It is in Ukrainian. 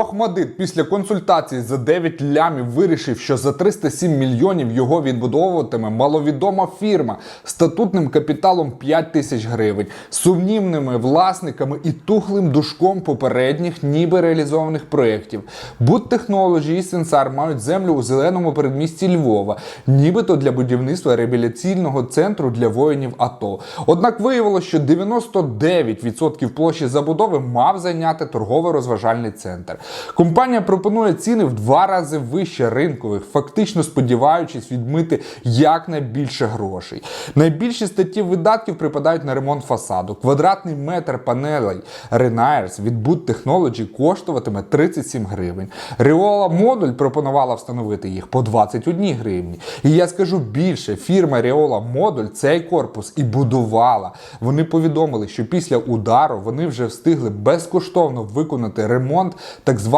Охмадит після консультації за 9 лямів вирішив, що за 307 мільйонів його відбудовуватиме маловідома фірма статутним капіталом 5 тисяч гривень, сумнівними власниками і тухлим душком попередніх, ніби реалізованих проєктів. Будтехнологі і Сенсар мають землю у зеленому передмісті Львова, нібито для будівництва реабілітаційного центру для воїнів АТО. Однак виявилося, що 99% площі забудови мав зайняти торгово-розважальний центр. Компанія пропонує ціни в два рази вище ринкових, фактично сподіваючись відмити якнайбільше грошей. Найбільші статті видатків припадають на ремонт фасаду. Квадратний метр панелей Renaers від Boot Technology коштуватиме 37 гривень. Ріола модуль пропонувала встановити їх по 21 гривні. І я скажу більше, фірма Ріола модуль цей корпус і будувала. Вони повідомили, що після удару вони вже встигли безкоштовно виконати ремонт так